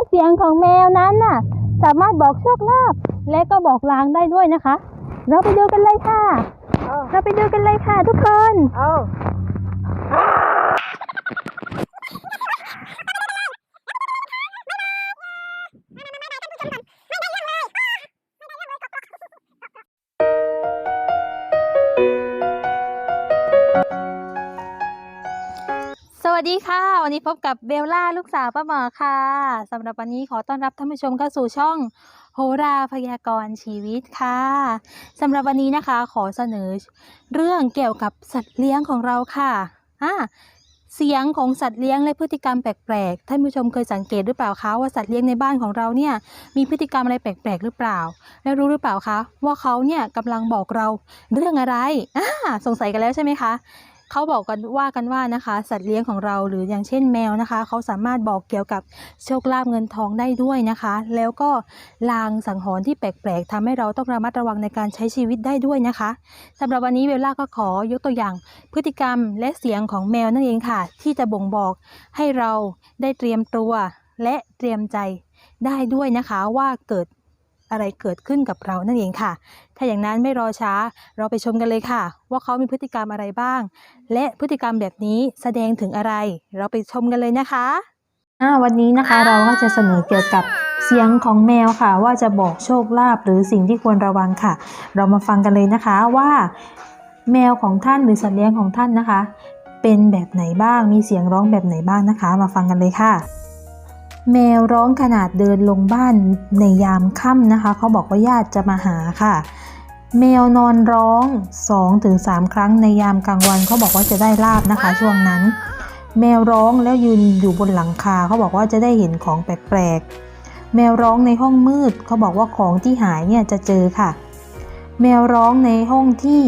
ว่าเสียงของแมวนั้นน่ะ สามารถบอกโชคลาภและก็บอกลางได้ด้วยนะคะ เราไปดูกันเลยค่ะเอาเราไปดูกันเลยค่ะทุกคน วัสดีค่ะ วันนี้พบกับเบลล่าลูกสาวป้าหมอค่ะสำหรับวันนี้ขอต้อนรับท่านผู้ชมเข้าสู่ช่องโหราพยากรณ์ชีวิตค่ะสำหรับวันนี้นะคะขอเสนอเรื่องเกี่ยวกับสัตว์เลี้ยงของเราค่ะอ่าเสียงของสัตว์เลี้ยงและพฤติกรรมแปลกๆ ท่านผู้ชมเคยสังเกตหรือเปล่าคะว่าสัตว์เลี้ยงในบ้านของเราเนี่ยมีพฤติกรรมอะไรแปลกๆ หรือเปล่า และรู้หรือเปล่าคะว่าเขาเนี่ยกำลังบอกเราเรื่องอะไรอ่าสงสัยกันแล้วใช่ไหมคะ เขาบอกกันว่ากันว่านะคะ สัตว์เลี้ยงของเราหรืออย่างเช่นแมวนะคะ เขาสามารถบอกเกี่ยวกับโชคลาภเงินทองได้ด้วยนะคะ แล้วก็ลางสังหรณ์ที่แปลกๆทำให้เราต้องระมัดระวังในการใช้ชีวิตได้ด้วยนะคะสำหรับวันนี้เบลล่าก็ขอยกตัวอย่าง พฤติกรรมและเสียงของแมวนั่นเองค่ะ ที่จะบ่งบอกให้เราได้เตรียมตัวและเตรียมใจได้ด้วยนะคะว่าเกิด อะไรเกิดขึ้นกับเรานั่นเองค่ะ ถ้าอย่างนั้นไม่รอช้าเราไปชมกันเลยค่ะ ว่าเขามีพฤติกรรมอะไรบ้าง และพฤติกรรมแบบนี้แสดงถึงอะไร เราไปชมกันเลยนะคะวันนี้นะคะเราก็จะเสนอเกี่ยวกับเสียงของแมวค่ะ ว่าจะบอกโชคลาภหรือสิ่งที่ควรระวังค่ะ เรามาฟังกันเลยนะคะว่า แมวของท่านหรือสัตว์เลี้ยงของท่านนะคะ เป็นแบบไหนบ้างมีเสียงร้องแบบไหนบ้างนะคะ มาฟังกันเลยค่ะ แมวร้องขนาดเดินลงบ้านในยามค่ำนะคะ เขาบอกว่าญาติจะมาหาค่ะ แมวนอนร้อง 2-3 ครั้งในยามกลางวันเขาบอกว่าจะได้ลาบนะคะ ช่วงนั้น แมวร้องแล้วยืนอยู่บนหลังคาเขาบอกว่าจะได้เห็นของแปลกๆ แมวร้องในห้องมืดเขาบอกว่าของที่หายเนี่ยจะเจอค่ะ แมวร้องในห้องที่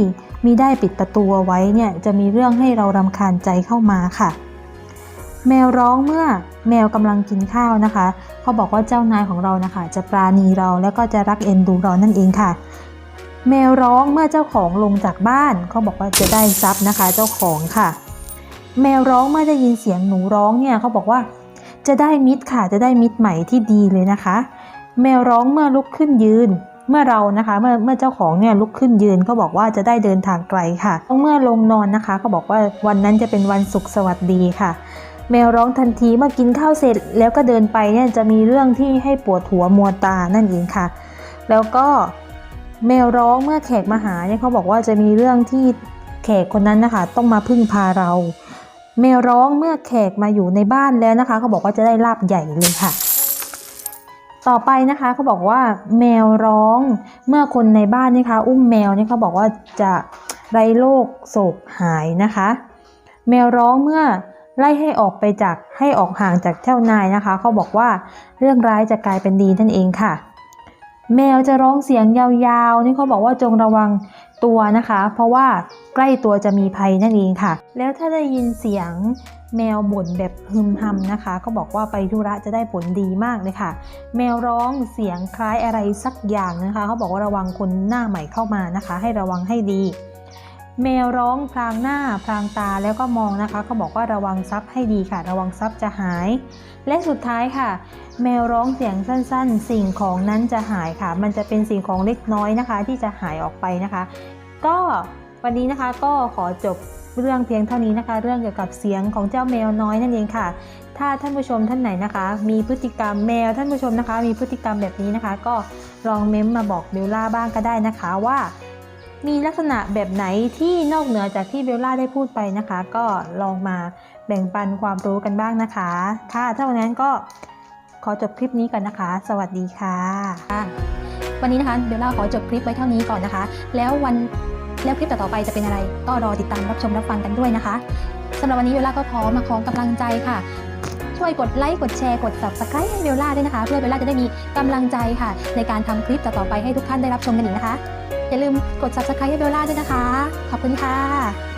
มีได้ปิดประตูไว้เนี่ยจะมีเรื่องให้เรารำคาญใจเข้ามาค่ะ แมวร้องเมื่อแมวกำลังกินข้าวนะคะ เขาบอกว่าเจ้านายของเรานะคะ จะปราณีเราแล้วก็จะรักเอ็นดูเรานั่นเองค่ะ แมวร้องเมื่อเจ้าของลงจากบ้าน เขาบอกว่าจะได้ทรัพย์นะคะ เจ้าของค่ะ แมวร้องเมื่อได้ยินเสียงหนูร้องเนี่ยเขาบอกว่า จะได้มิตรค่ะจะได้มิตรใหม่ที่ดีเลยนะคะ แมวร้องเมื่อลุกขึ้นยืนเมื่อเรานะคะเมื่อเมื่อเจ้าของเนี่ยลุกขึ้นยืนเขาบอกว่าจะได้เดินทางไกลค่ะ เมื่อลงนอนนะคะเขาบอกว่าวันนั้นจะเป็นวันสุขสวัสดีค่ะ แมวร้องทันทีเมื่อกินข้าวเสร็จแล้วก็เดินไปเนี่ยจะมีเรื่องที่ให้ปวดหัวมัวตานั่นเองค่ะ แล้วก็แมวร้องเมื่อแขกมาหาเนี่ยเขาบอกว่าจะมีเรื่องที่แขกคนนั้นนะคะ ต้องมาพึ่งพาเรา แมวร้องเมื่อแขกมาอยู่ในบ้านแล้วนะคะเขาบอกว่าจะได้ลาบใหญ่เลยค่ะ ต่อไปนะคะเขาบอกว่า แมวร้องเมื่อคนในบ้านนี่คะ อุ้มแมวเนี่ยเขาบอกว่าจะไรโรคโศกหายนะคะ แมวร้องเมื่อ ไล่ให้ออกไปจากให้ออกห่างจากเจ้านายนะคะเขาบอกว่าเรื่องร้ายจะกลายเป็นดีนั่นเองค่ะ แมวจะร้องเสียงยาวๆ นี่เขาบอกว่าจงระวังตัวนะคะ เพราะว่าใกล้ตัวจะมีภัยนั่นเองค่ะ แล้วถ้าได้ยินเสียงแมวบ่นแบบฮึมฮัมนะคะ ก็บอกว่าไปธุระจะได้ผลดีมากเลยค่ะ แมวร้องเสียงคล้ายอะไรสักอย่างนะคะเขาบอกว่าระวังคนหน้าใหม่เข้ามานะคะ ให้ระวังให้ดี แมวร้องพรางหน้าพรางตาแล้วก็มองนะคะเขาบอกว่าระวังทรัพย์ให้ดีค่ะ ระวังทรัพย์จะหาย และสุดท้ายค่ะ แมวร้องเสียงสั้น ๆ สิ่งของนั้นจะหายค่ะ มันจะเป็นสิ่งของเล็กน้อยนะคะ ที่จะหายออกไปนะคะ ก็วันนี้นะคะก็ขอจบเรื่องเพียงเท่านี้นะคะ เรื่องเกี่ยวกับเสียงของเจ้าแมวน้อยนั่นเองค่ะ ถ้าท่านผู้ชมท่านไหนนะคะ มีพฤติกรรมแมวท่านผู้ชมนะคะ มีพฤติกรรมแบบนี้นะคะ ก็ลองเม้มมาบอกเบลล่าบ้างก็ได้นะคะว่า มีลักษณะแบบไหนที่นอกเหนือจากที่เบลล่าได้พูดไปนะคะ ก็ลองมาแบ่งปันความรู้กันบ้างนะคะ ค่ะถ้าวันนั้นก็ขอจบคลิปนี้ก่อนนะคะ สวัสดีค่ะ วันนี้นะคะเบลล่าขอจบคลิปไว้เท่านี้ก่อนนะคะ แล้ววันแล้วคลิปต่อๆไปจะเป็นอะไร ก็รอติดตามรับชมรับฟังกันด้วยนะคะสำหรับวันนี้เบลล่าก็ขอมาขอกำลังใจค่ะ ช่วยกดไลค์กดแชร์กด subscribe ให้เบลล่าด้วยนะคะ เพื่อเบลล่าจะได้มีกำลังใจค่ะ ในการทำคลิปต่อๆไปให้ทุกท่านได้รับชมกันอีกนะคะ อย่าลืมกด subscribe ให้เบลล่าด้วยนะคะ ขอบคุณค่ะ